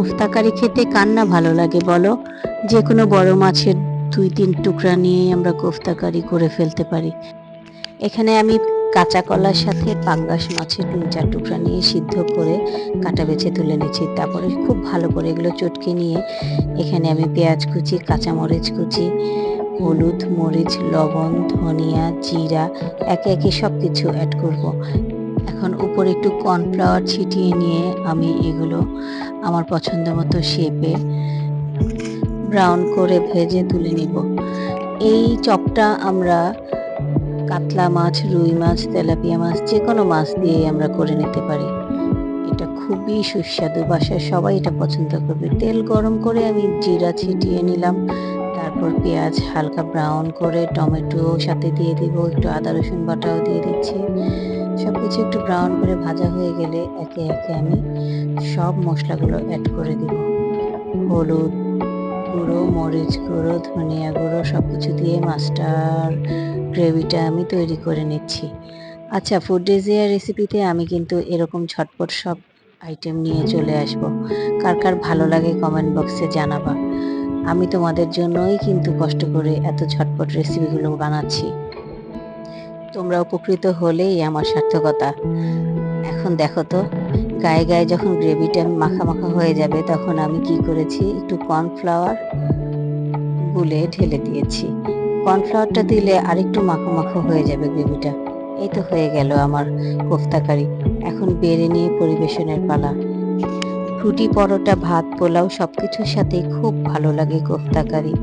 কোফতা কারি খেতে কার না ভালো লাগে বলো? যে কোনো বড় মাছের দুই তিন টুকরা নিয়ে আমরা কোফতা কারি করে ফেলতে পারি। এখানে আমি কাঁচা কলার সাথে পাঙ্গাস মাছের তিন চার টুকরা নিয়ে সিদ্ধ করে কাটা বেছে তুলে নিয়েছি। তারপরে খুব ভালো করে এগুলো চটকে নিয়ে এখানে আমি পেঁয়াজ কুচি, কাঁচামরিচ কুচি, হলুদ, মরিচ, লবণ, ধনিয়া, জিরা, একে একে সব কিছু অ্যাড করব। এখন উপরে একটু কর্নফ্লাওয়ার ছিটিয়ে নিয়ে আমি এগুলো আমার পছন্দ মতো শেপে ব্রাউন করে ভেজে তুলে নিব। এই চপটা আমরা কাতলা মাছ, রুই মাছ, তেলাপিয়া মাছ যে কোনো মাছ দিয়ে আমরা করে নিতে পারি। এটা খুবই সুস্বাদু বাসায় সবাই এটা পছন্দ করবে। তেল গরম করে আমি জিরা ছিটিয়ে নিলাম, তারপর পেঁয়াজ হালকা ব্রাউন করে টমেটো সাথে দিয়ে দিব, একটু আদা রসুন বাটাও দিয়ে দিচ্ছি। সব কিছু একটু ব্রাউন করে ভাজা হয়ে গেলে একে একে আমি সব মশলাগুলো অ্যাড করে দিব। হলুদ গুঁড়ো, মরিচ গুঁড়ো, ধনিয়া গুঁড়ো সব কিছু দিয়ে মাস্টার গ্রেভিটা আমি তৈরি করে নিচ্ছি। আচ্ছা ফুড ডেজিয়ার রেসিপিতে আমি কিন্তু এরকম ঝটপট সব আইটেম নিয়ে চলে আসব। কার কার ভালো লাগে কমেন্ট বক্সে জানাবা। আমি তোমাদের জন্যই কিন্তু কষ্ট করে এত ঝটপট রেসিপিগুলো বানাচ্ছি। তোমরা উপকৃত হলেই আমার সার্থকতা। এখন দেখো তো, গায়ে গায়ে যখন গ্রেভিটা মাখা মাখা হয়ে যাবে, তখন আমি কি করেছি? একটু কর্নফ্লাওয়ার গুলে ঢেলে দিয়েছি। কর্নফ্লাওয়ারটা দিলে আরেকটু মাখো মাখো হয়ে যাবে গ্রেভিটা। এই তো হয়ে গেল আমার কোফতা কারি এখন বেড়ে নিয়ে পরিবেশনের পালা। রুটি, পরোটা, ভাত, পোলাও সবকিছুর সাথে খুব ভালো লাগে কোফতা কারি